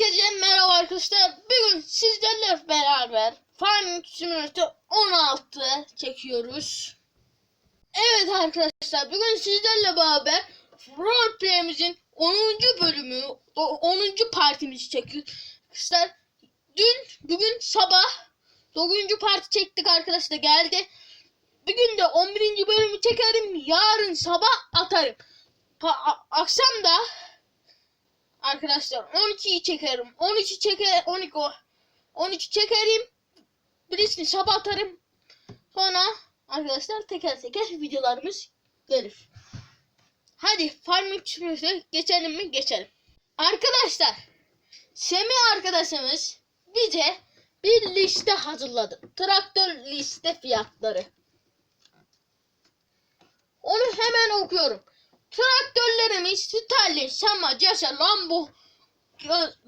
Herkese merhaba arkadaşlar. Bugün sizlerle beraber Farming Simulator 16 çekiyoruz. Evet arkadaşlar bugün sizlerle beraber Roleplay'imizin 10. bölümü, o 10. partimizi çekiyoruz. Arkadaşlar dün, bugün sabah 9. parti çektik arkadaşlar geldi. Bugün de 11. bölümü çekerim. Yarın sabah atarım. Pa- akşam da Arkadaşlar 12'yi çekerim. 12 çeker 12 o- 12 çekerim. Birisini sabah atarım. Sonra arkadaşlar teker teker videolarımız gelir. Hadi Farming Simulator'a geçelim mi? Geçelim. Arkadaşlar Semih arkadaşımız bize bir liste hazırladı. Traktör liste fiyatları. Onu hemen okuyorum. Traktörlerimiz Sterling, Sama, Jasa, Lambo,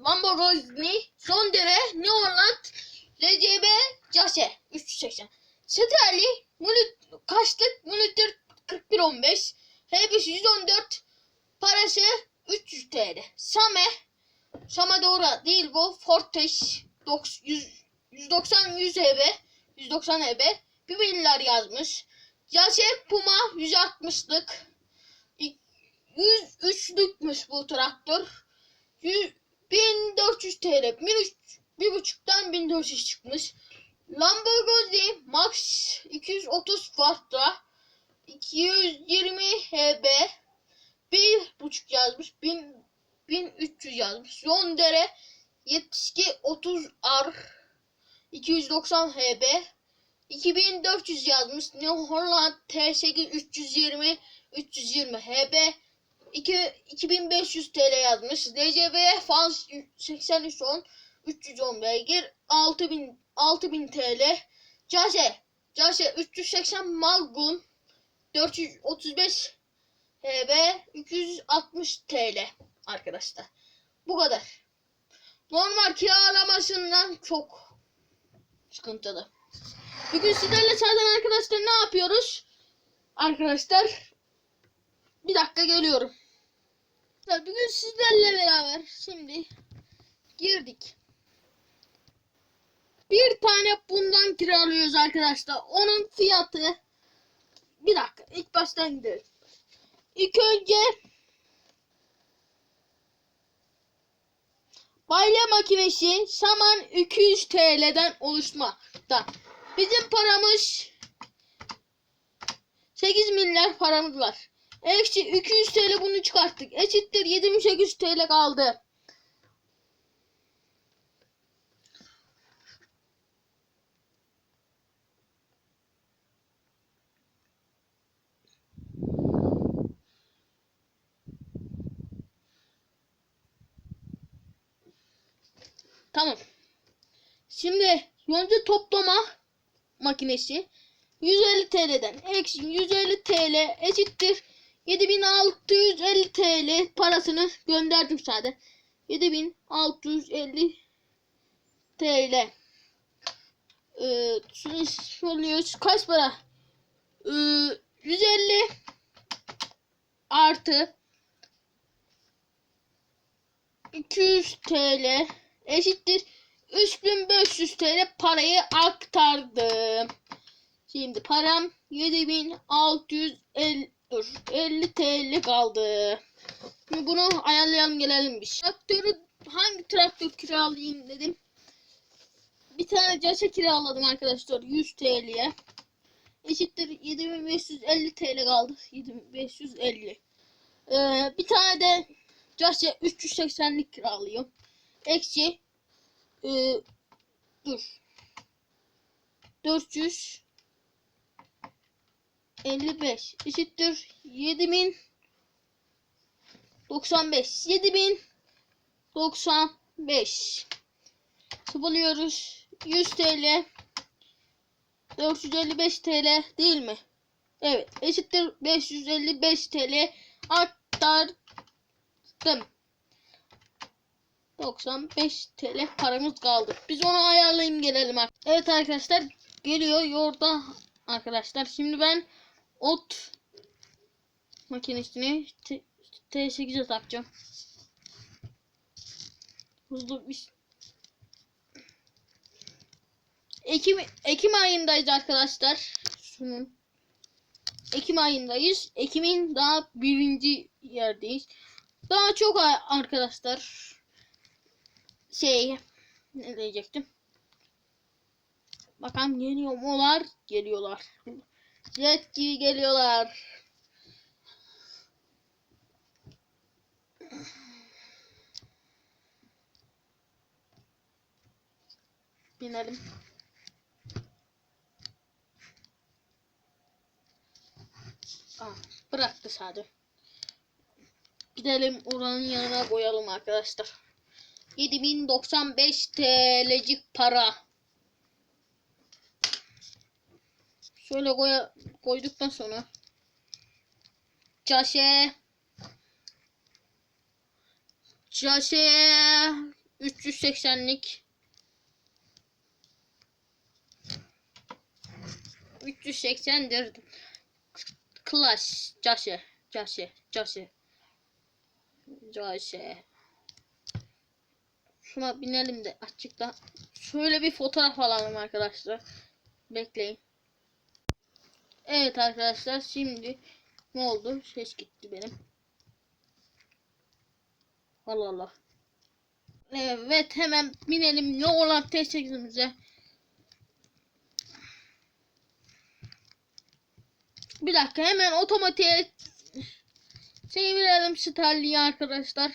Lamborghini, Sondere, Neoland, RCB, Jase 380. Sterling, Mulit, kaçlık? Muliter 4115, H5 114, parası 300 TL. Same, Sama doğru değil bu. Forteş 100, 190 100 HB, 190 HB. Bir milyar yazmış. Jase Puma 160'lık. 103'lükmüş bu traktör. 100, 1400 TL. Bir, bir buçuktan 1400 çıkmış. Lamborghini Max 230 Farta 220 HB bir buçuk yazmış. 1000, 1300 yazmış. Yondere 72 30 R 290 HB 2400 yazmış. New Holland T8 320 320 HB 2, 2500 TL yazmış. DCB faz 8310 310 beygir 6000 6000 TL. Case Case 380 Magun 435 HB 260 TL arkadaşlar. Bu kadar. Normal kiralamasından çok sıkıntılı. Bugün sizlerle zaten arkadaşlar ne yapıyoruz? Arkadaşlar bir dakika geliyorum. Bugün sizlerle beraber şimdi girdik. Bir tane bundan kiralıyoruz arkadaşlar. Onun fiyatı bir dakika ilk baştan gidelim. İlk önce Bayla makinesi saman 200 TL'den oluşmakta. Bizim paramız 8 milyar paramız var. Eksi 200 TL bunu çıkarttık. Eşittir 7800 TL kaldı. Tamam. Şimdi yonca toplama makinesi 150 TL'den eksi 150 TL eşittir 7650 TL parasını gönderdim sadece. 7650 TL. Ee, şunu söylüyoruz. Kaç para? Ee, 150 artı 200 TL eşittir 3500 TL parayı aktardım. Şimdi param 7650 dur 50 TL kaldı. Şimdi bunu ayarlayalım gelelim bir. Traktörü hangi traktör kiralayayım dedim. Bir tane casa kiraladım arkadaşlar 100 TL'ye. Eşittir 7550 TL kaldı. 7550. Ee, bir tane de casa 380'lik kiralıyorum. Eksi ee, dur 400 55 eşittir 7000 95 7000 95 sıfırlıyoruz. 100 TL 455 TL değil mi? Evet. Eşittir 555 TL arttırdım. 95 TL paramız kaldı. Biz onu ayarlayayım gelelim. Evet arkadaşlar. Geliyor. Yorda arkadaşlar. Şimdi ben ot makinesini T8'e takacağım. Hızlı bir Ekim Ekim ayındayız arkadaşlar. Şunun Ekim ayındayız. Ekim'in daha birinci yerdeyiz. Daha çok arkadaşlar şey ne diyecektim? Bakalım geliyor mular? Geliyorlar. Jet gibi geliyorlar. Binelim. Aa, bıraktı sadece. Gidelim oranın yanına koyalım arkadaşlar. 7095 TL'cik para. Şöyle koya, koyduktan sonra. Caşe. Caşe. 380'lik 380'dir. Clash. Caşe. Caşe. Caşe. Caşe. Şuna binelim de açıkta. Şöyle bir fotoğraf alalım arkadaşlar. Bekleyin. Evet arkadaşlar şimdi ne oldu? Ses gitti benim. Allah Allah. Evet hemen binelim ne olan testimize. Bir dakika hemen otomatiğe çevirelim Starly'yi arkadaşlar.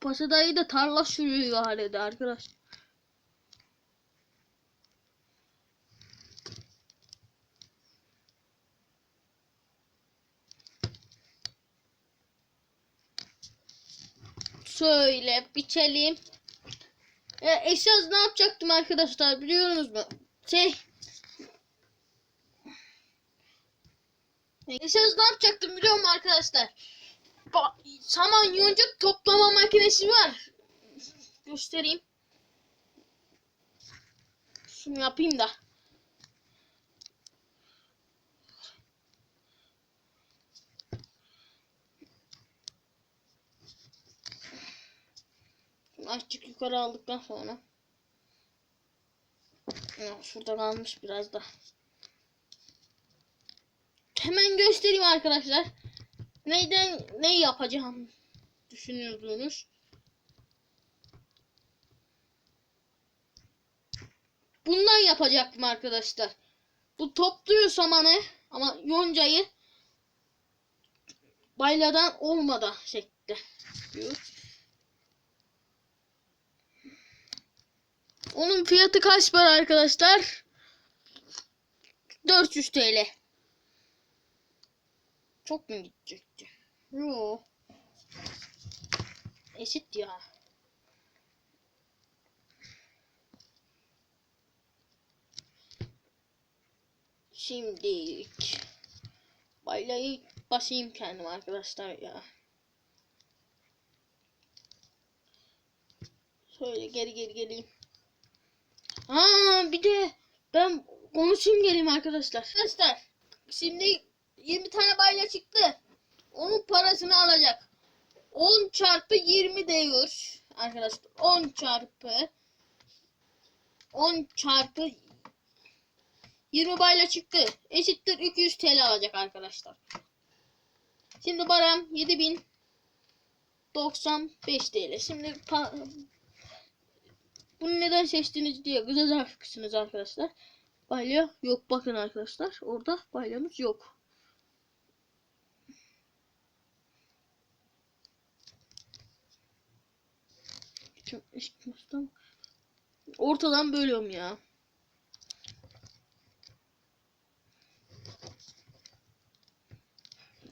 Pasadayı da tarla sürüyor halde arkadaş. Şöyle biçelim. E, esas ne yapacaktım arkadaşlar biliyorsunuz mu? Şey Esas ne yapacaktım biliyor musun arkadaşlar? Ba saman yonca toplama makinesi var. Göstereyim. Şunu yapayım da. Azıcık yukarı aldıktan sonra. Şurada kalmış biraz da. Hemen göstereyim arkadaşlar. Neyden ne yapacağım düşünüyordunuz. Bundan yapacaktım arkadaşlar. Bu topluyor samanı ama yoncayı bayladan olmadan şekilde yapıyor. Onun fiyatı kaç para arkadaşlar? 400 TL. Çok mu gidecekti? Yo. Eşit ya. Şimdi baylayı basayım kendim arkadaşlar ya. Şöyle geri geri geleyim. Aa bir de ben konuşayım geleyim arkadaşlar. Arkadaşlar şimdi 20 tane bayla çıktı. Onun parasını alacak. 10 çarpı 20 diyor arkadaşlar. 10 çarpı 10 çarpı 20 bayla çıktı. Eşittir 200 TL alacak arkadaşlar. Şimdi param 7095 TL. Şimdi bunu neden seçtiniz diye kızacaksınız arkadaşlar. Balya yok bakın arkadaşlar. Orada balyamız yok. Ortadan bölüyorum ya.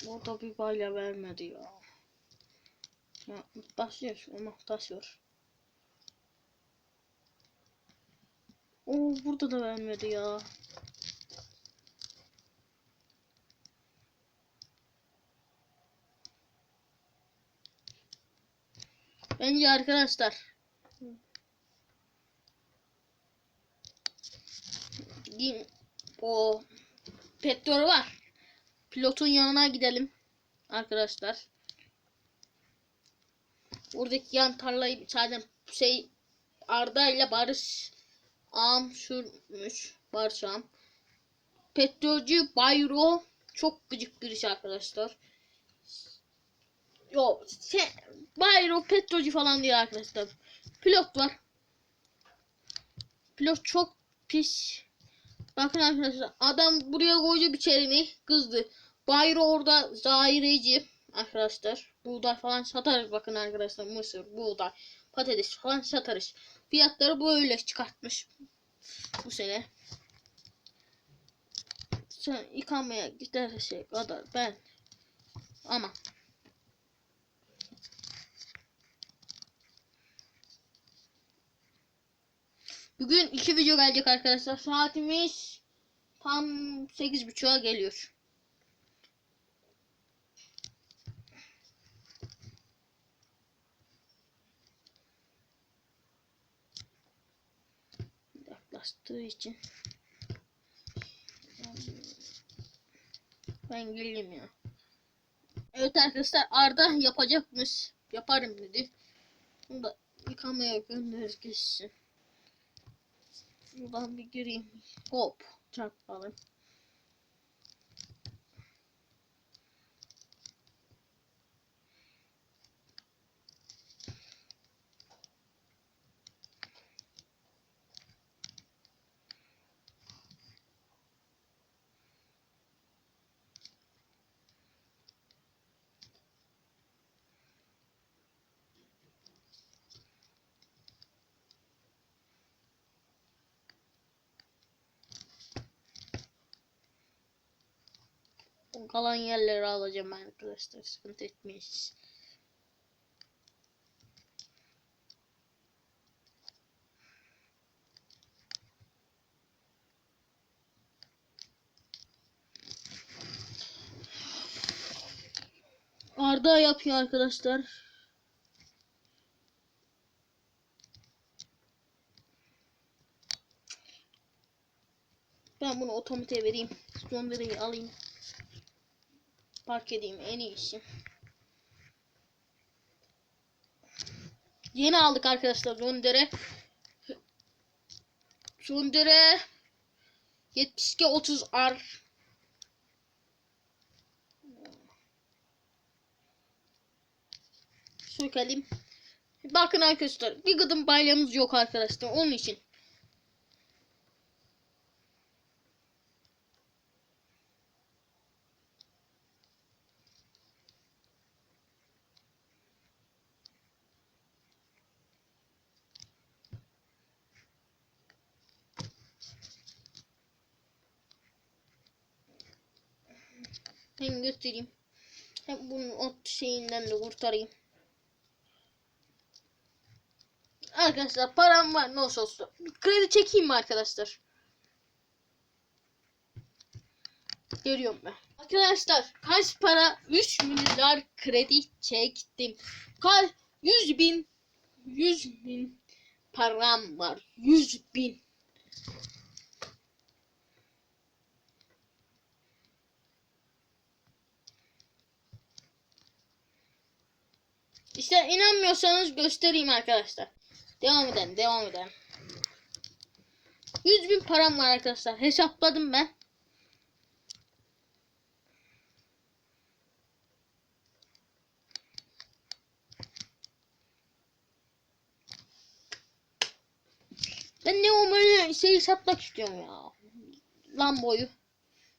Orada bir balya vermedi ya. Ya taşıyor ama taşıyor. Oo burada da vermedi ya. Bence arkadaşlar o petrol var. Pilotun yanına gidelim arkadaşlar. Buradaki yan tarlayı zaten şey Arda ile Barış Am sürmüş. Barış Am. Petrolcü Bayro çok gıcık birisi arkadaşlar. Yo, şey, Bayro petrolcü falan değil arkadaşlar. Pilot var. Pilot çok pis. Bakın arkadaşlar adam buraya koydu biçerini kızdı. Bayro orada zahireci arkadaşlar. Buğday falan satarız bakın arkadaşlar. Mısır, buğday, patates falan satarız. Fiyatları böyle çıkartmış bu sene. Sen yıkamaya giderse kadar ben ama Bugün iki video gelecek arkadaşlar. Saatimiz tam 8.30'a geliyor. Yaklaştığı için ben geleyim ya. Evet arkadaşlar Arda yapacakmış. Yaparım dedi. Bunu da yıkamaya gönderir geçsin. Buradan bir gireyim. Hop. Çarpalım. Kalan yerleri alacağım arkadaşlar. Sıkıntı etmeyiz. Arda yapıyor arkadaşlar. Ben bunu otomatiğe vereyim. Sonları alayım. Park edeyim en iyisi. Yeni aldık arkadaşlar Zondere. Zondere 72 30 R Sökelim. Bakın arkadaşlar bir gıdım balyamız yok arkadaşlar onun için. Hem göstereyim. Hem bunun ot şeyinden de kurtarayım. Arkadaşlar param var ne olsa olsun. Bir kredi çekeyim mi arkadaşlar? Görüyorum ben. Arkadaşlar kaç para? 3 milyar kredi çektim. Kaç? 100 bin 100 bin param var. 100 bin. İşte inanmıyorsanız göstereyim arkadaşlar. Devam edelim, devam edelim. 100 bin param var arkadaşlar. Hesapladım ben. Ben ne olmalı şeyi satmak istiyorum ya. Lambo'yu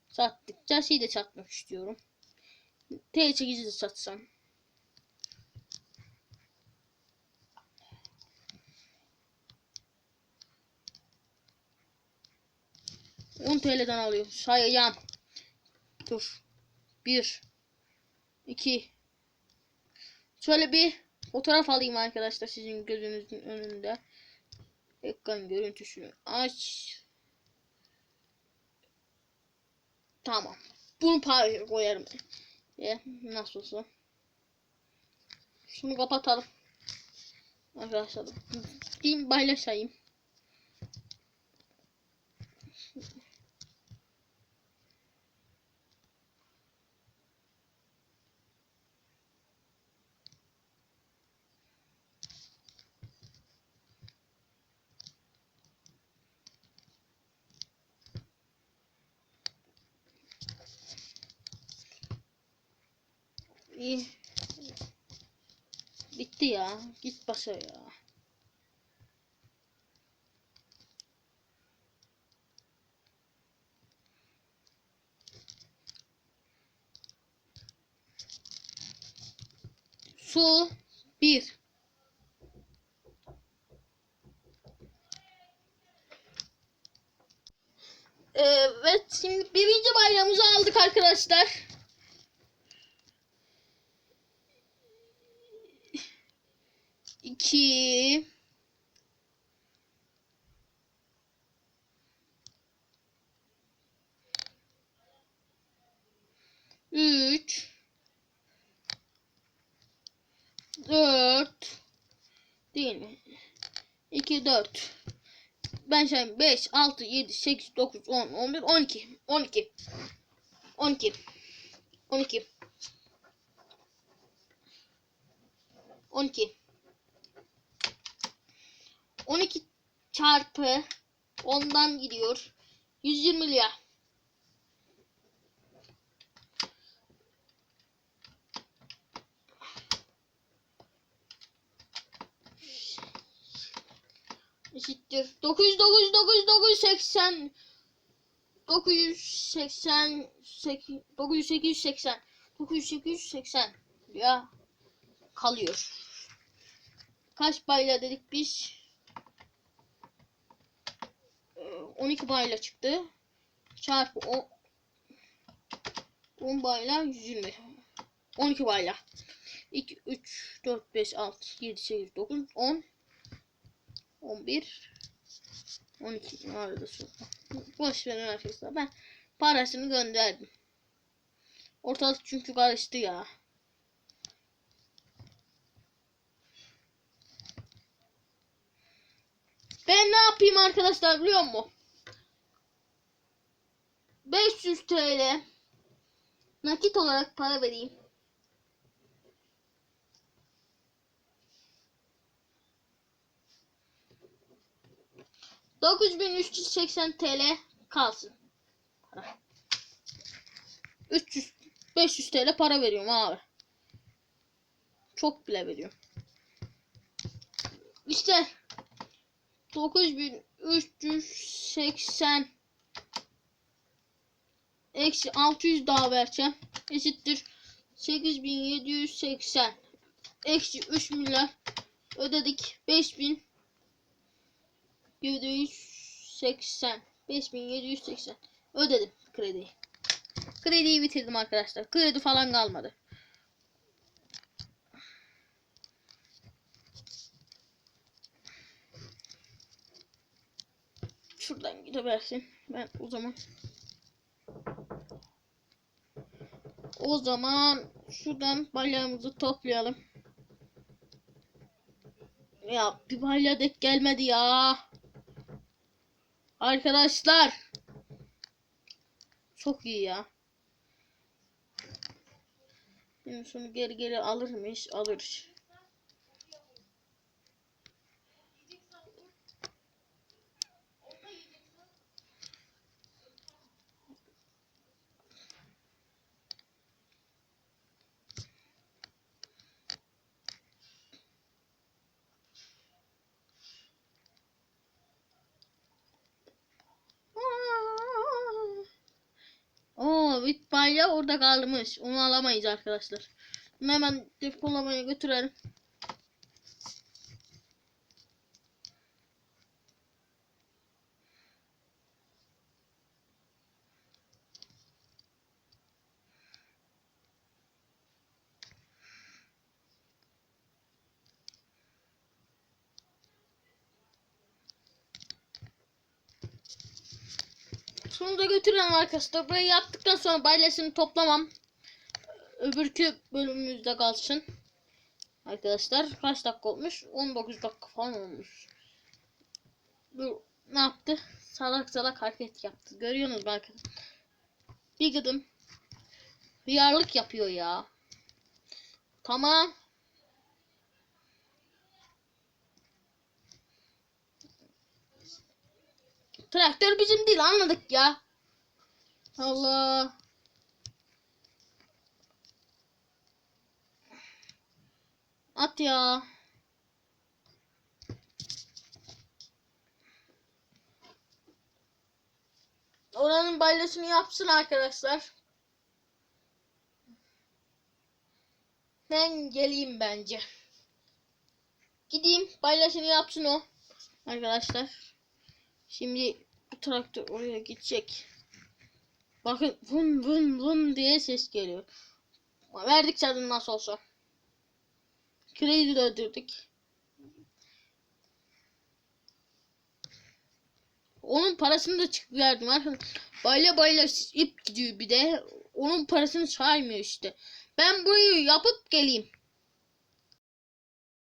sattık. Jesse'yi de satmak istiyorum. T8'i de satsam. 10 TL'den alıyor. Sayacağım. Dur. 1 2 Şöyle bir fotoğraf alayım arkadaşlar sizin gözünüzün önünde. Ekran görüntüsünü aç. Tamam. Bunu paylaşır koyarım. E, nasıl olsa. Şunu kapatalım. Arkadaşlar. Diyeyim paylaşayım. İyi. Bitti ya. Git başa ya. Su bir. Evet şimdi birinci bayramımızı aldık arkadaşlar. İki. Üç. Dört. Değil mi? İki, dört. Ben şimdi 5, 6, 7, 8, 9, 10, 11, 12. 12. 12. 12. 12. 12 çarpı 10'dan gidiyor. 120 lira. eşittir. 900 900 900 980 980 900 880 900 880 ya kalıyor. Kaç bayla dedik biz? Ee, 12 bayla çıktı. Çarpı 10 10 bayla 120. 12 bayla. 2 3 4 5 6 7 8 9 10 11 12 arada. Boş verin arkadaşlar. Ben parasını gönderdim. Ortalık çünkü karıştı ya. Ben ne yapayım arkadaşlar biliyor musun? 500 TL nakit olarak para vereyim. 9380 TL kalsın. Para. 300 500 TL para veriyorum abi. Çok bile veriyorum. İşte 9380 eksi 600 daha vereceğim. Eşittir 8780 eksi 3 milyar ödedik 5000 780 5780 ödedim krediyi. Krediyi bitirdim arkadaşlar. Kredi falan kalmadı. Şuradan gidebilirsin. Ben o zaman o zaman şuradan balyamızı toplayalım. Ya bir balya dek gelmedi ya. Arkadaşlar. Çok iyi ya. Şimdi şunu geri geri alır mıyız? Alır. Oo, Vitbalya orada kalmış. Onu alamayız arkadaşlar. Hemen depolamaya götürelim. Şunu da götürelim arkadaşlar. Burayı yaptıktan sonra balyasını toplamam. Öbürkü bölümümüzde kalsın. Arkadaşlar kaç dakika olmuş? 19 dakika falan olmuş. Bu ne yaptı? Salak salak hareket yaptı. Görüyorsunuz arkadaşlar? Bir gıdım. Hıyarlık yapıyor ya. Tamam. Traktör bizim değil anladık ya. Allah. At ya. Oranın baylosunu yapsın arkadaşlar. Ben geleyim bence. Gideyim baylasını yapsın o. Arkadaşlar. Şimdi bu traktör oraya gidecek. Bakın vın vın vın diye ses geliyor. Verdik zaten nasıl olsa. Kredi de öldürdük. Onun parasını da çık verdim. Bayla bayla ip gidiyor bir de. Onun parasını saymıyor işte. Ben burayı yapıp geleyim.